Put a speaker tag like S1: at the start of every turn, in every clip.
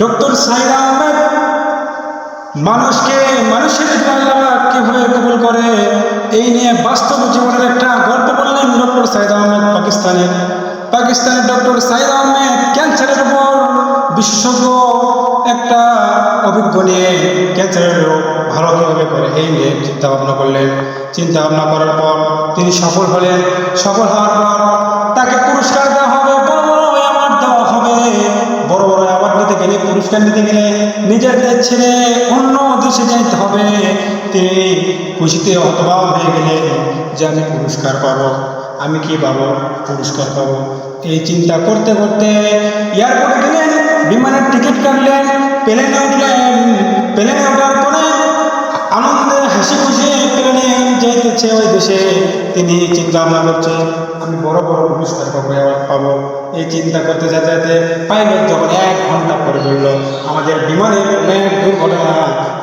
S1: Doctor Saeed Ahmed, মানুষকে মানুষের আল্লাহ কীভাবে কবুল করে, এই নিয়ে বাস্তব জীবনের একটা গল্প বললেন ডক্টর সাইদ আহমেদ পাকিস্তানের পাকিস্তানের ডক্টর সাইদ আহমেদ ক্যান্সারের উপর বিশেষজ্ঞ একটা অভিজ্ঞ নিয়ে ক্যান্সারের ভালো কীভাবে করে, এই নিয়ে চিন্তা ভাবনা করলেন। চিন্তা ভাবনা করার পর তিনি সফল হলেন। সফল হওয়ার পর গেলে পুরস্কার নিতে গেলে নিজের দেশ ছেড়ে অন্য দেশে যাইতে হবে। তিনি খুশিতে হতবাক হয়ে গেলেন যে আমি পুরস্কার পাবো, আমি কি পাবো? পুরস্কার পাবো। এই চিন্তা করতে করতে এয়ারপোর্টে গেলেন বিমানের টিকিট কাটলেন প্লেনে উঠলেন, প্লেনে ওঠার পরে আনন্দে হাসি খুশি প্লেনে যাইতেছে ওই দেশে। তিনি চিন্তা ভাবনা করছে, আমি বড় বড় পুরস্কার পাবো পাবো। এই চিন্তা করতে যেতে যেতে পাইলট যখন এক ঘণ্টা পরে বলল, আমাদের বিমানে কোনো এক দুর্ঘটনা,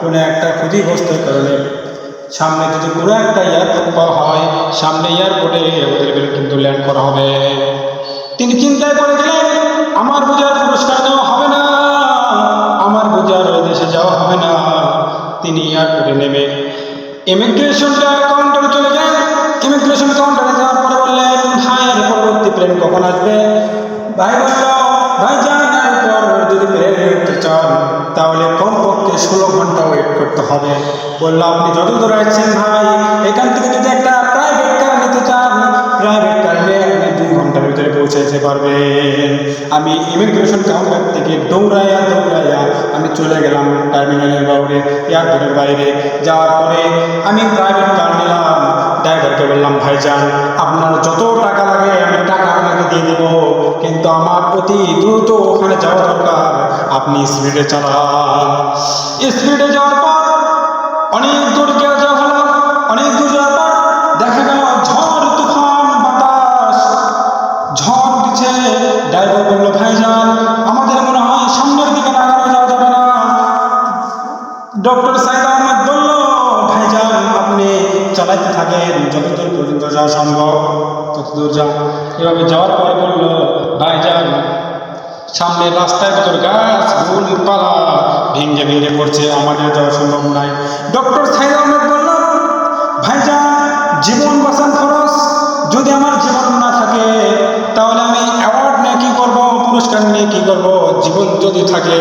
S1: কোনো একটা ক্ষতিগ্রস্তের কারণে সামনে যদি কোনো একটা এয়ারপোর্ট পাওয়া হয়, সামনে এয়ারপোর্টে ওদের কিন্তু ল্যান্ড করা হবে। তিনি চিন্তায় পড়ে গেলেন, আমার বোঝার পুরস্কার দেওয়া হবে না, আমার বোঝার ওই দেশে যাওয়া হবে না। তিনি এয়ারপোর্টে নেমে ইমিগ্রেশনটা কাউন্টারে চলে গেলেন ইমিগ্রেশন কাউন্টারে যাওয়ার পরে বললেন এর পরবর্তী প্লেন কখন আসবে? ভাই ভাই যান এরপর যদি প্লেন উঠতে চান, তাহলে কমপক্ষে ষোলো ঘণ্টা ওয়েট করতে হবে। বলল, আপনি যত দূর আসছেন ভাই, এখান থেকে যদি একটা প্রাইভেট কার নিতে চান প্রাইভেট কার নিয়ে আপনি দুই ঘণ্টার ভিতরে পৌঁছে যেতে পারবেন। আমি ইমিগ্রেশন কাউন্টার থেকে দৌড়াইয়া দৌড়াইয়া আমি চলে গেলাম টার্মিনালের বাইরে এয়ারপোর্টের বাইরে। যাওয়ার পরে আমি প্রাইভেট কার নিলাম। ড্রাইভারকে বললাম, ভাইজান, আপনার যত টাকা লাগে, আমি টাকা আপনাকে দিয়ে দেবো। কিন্তু আমার অতি দ্রুত ওখানে যাওয়া দরকার। আপনি স্পিডে চালান। স্পিডে যাওয়ার পর অনেক দূর যাওয়া হলো, অনেক দূর যাওয়ার পর দেখা গেল ঝড়, তুফান, বাতাস। ঝড় উঠছে ড্রাইভার বলল, ভাইজান, আমাদের মনে হয় সামনের দিকে না যাওয়া যাবে না। ডক্টর রাস্তার ভিতর গাছ পালা, ভেঙে ভেঙে পড়ছে, আমাদের যাওয়া সম্ভব নাই। ডক্টর সাইদ আহমেদ বলল ভাইজান জীবন বাঁচান খরচ। যদি আমার জীবন না থাকে, তাহলে আমি অ্যাওয়ার্ড নিয়ে কী করব, পুরস্কার নিয়ে কী করব? জীবন যদি থাকে,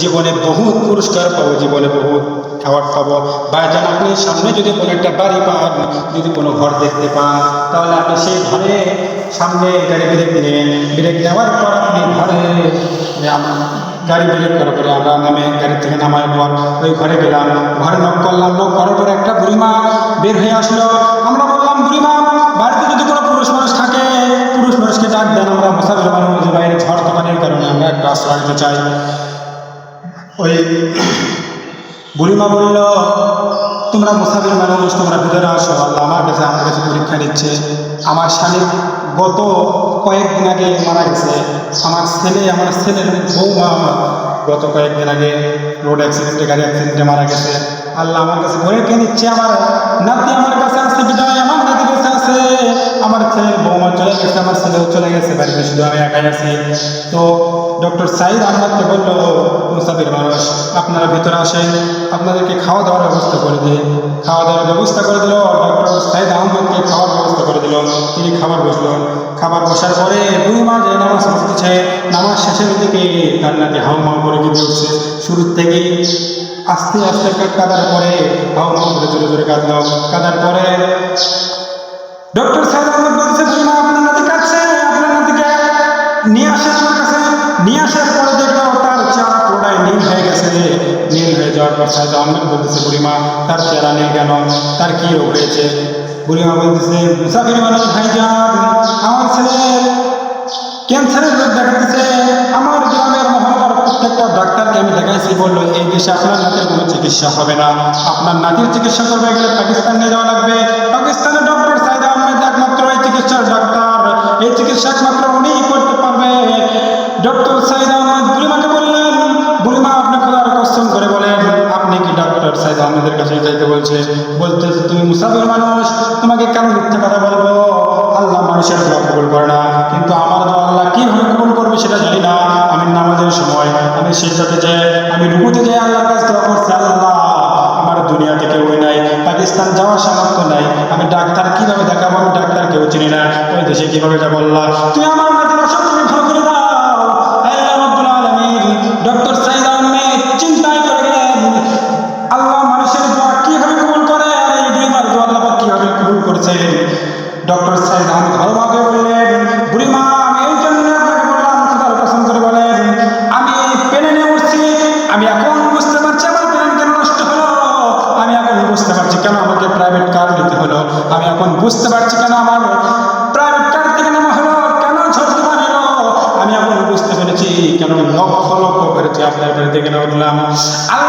S1: জীবনে বহুত পুরস্কার পাবো, জীবনে বহুত অ্যাওয়ার্ড পাবো। ভাইজান আপনি সামনে যদি কোনো একটা বাড়ি পান, যদি কোনো ঘর দেখতে পান, তাহলে আপনি সেই ঘরে সামনে গাড়ি ব্রেক নেন ব্রেক নেওয়ার পর আপনি ঘরে গাড়ি ব্রেক করার পরে আমরা নামে গাড়ি থেকে নামার পর ওই ঘরে গেলাম। ঘরে নক করলাম নক করার পরে একটা বুড়িমা বের হয়ে আসলো। আমরা বললাম, বুড়িমা, বাড়িতে যদি কোনো পুরুষ মানুষ থাকে, পুরুষ মানুষকে ডাক দেন আমরা মুসাফির মানুষ যে বাইরে ঝড় দোকানের কারণে আমরা একটা আশ্রয় নিতে চাই। ওই বুড়িমা বলল, তোমরা মুসাফির মানুষ, তোমরা ভিতরে আসো। আল্লাহ আমার কাছে আমার কাছে পরীক্ষা নিচ্ছে। আমার স্বামী গত কয়েকদিন আগে মারা গেছে। আমার ছেলে, আমার ছেলের বৌমা গত কয়েকদিন আগে রোড অ্যাক্সিডেন্টে গাড়ি অ্যাক্সিডেন্টে মারা গেছে। আল্লাহ আমার কাছে পরীক্ষা নিচ্ছে আমার। নাতি আমার কাছে আসছে বিদায় আমার নাতি কাছে আছে, আমার ছেলের বৌমা চলে গেছে, আমার ছেলেও চলে গেছে বাড়িতে শুধু আমি একাই আছি। তো ডক্টর সাইদ আহমদকে বলল, মুসাফির মানুষ, আপনারা ভিতরে আসেন, আপনাদেরকে খাওয়া দাওয়ার ব্যবস্থা করে দিই খাওয়া দাওয়ার ব্যবস্থা করে দিল ডক্টর সাইদ আহমদকে খাওয়ার ব্যবস্থা করে দিল, তিনি খাবার বসল খাবার বসার পরে দুই মা যে নামাজ পড়তেছে, নামাজ শেষের দিকে কান্নাতে হাউ মাউ করে কেঁদে উঠছে শুরুর থেকেই আস্তে আস্তে কাদার পরে হাউ মাউ করে জোরে জোরে কাঁদলাম। কাদার পরে ডক্টর সাহেব আহমেদ বুড়িমা আপনার নাতি কাটছে আপনার নাতিকে নিয়ে আসে আমার কাছে, নিয়ে আসার পরে তার পুরোটাই নীল হয়ে গেছে নীল হয়ে যাওয়ার পর সাহেব বুড়িমা, তার চেহারা নীল কেন? তার কি রোগ হয়েছে? বুড়িমা বলতেছে, মুসাফির মানুষ আমার ছেলে ক্যান্সারের রোগ দেখাতেছে। আমার গ্রামের প্রত্যেকটা ডাক্তারকে আমি দেখাইছি, বলল, এই দেশে আপনার নাতির কোনো চিকিৎসা হবে না। আপনার নাতির চিকিৎসা করবে, গেলে পাকিস্তান নিয়ে যাওয়া লাগবে। পাকিস্তানের ডক্টর বলছে বলতে তুমি মুসাফির মানুষ, তোমাকে কেন মিথ্যা কথা বলব? আল্লাহ মানুষের দোয়া কবুল করে না। কিন্তু আমার দোয়া আল্লাহ কীভাবে কবুল করবে সেটা জানি না। আমি নামাজের সময়, আমি সেটাতে যে আমি রুকুতে যে আল্লাহর কাছে দোয়া করছি, আল্লাহ, আমার দুনিয়া থেকে ওই নাই, পাকিস্তান যাওয়ার সামর্থ্য নাই। আমি ডাক্তার কীভাবে দেখাবো, আমি ডাক্তার কেউ চিনি না। ওই দেশে কীভাবে যাব আল্লাহ? তুই আমার অসুখ তুমি ভালো করে দাও। আমি এখন বুঝতে পারছি কেন আমার প্রাণ কার থেকে নামা হলো? কেন ঝড়তে পারল আমি এখন বুঝতে পেরেছি, কেন লক্ষ লক্ষ করেছি আপনার বাড়িতে থেকে নেওয়া আল্লাহ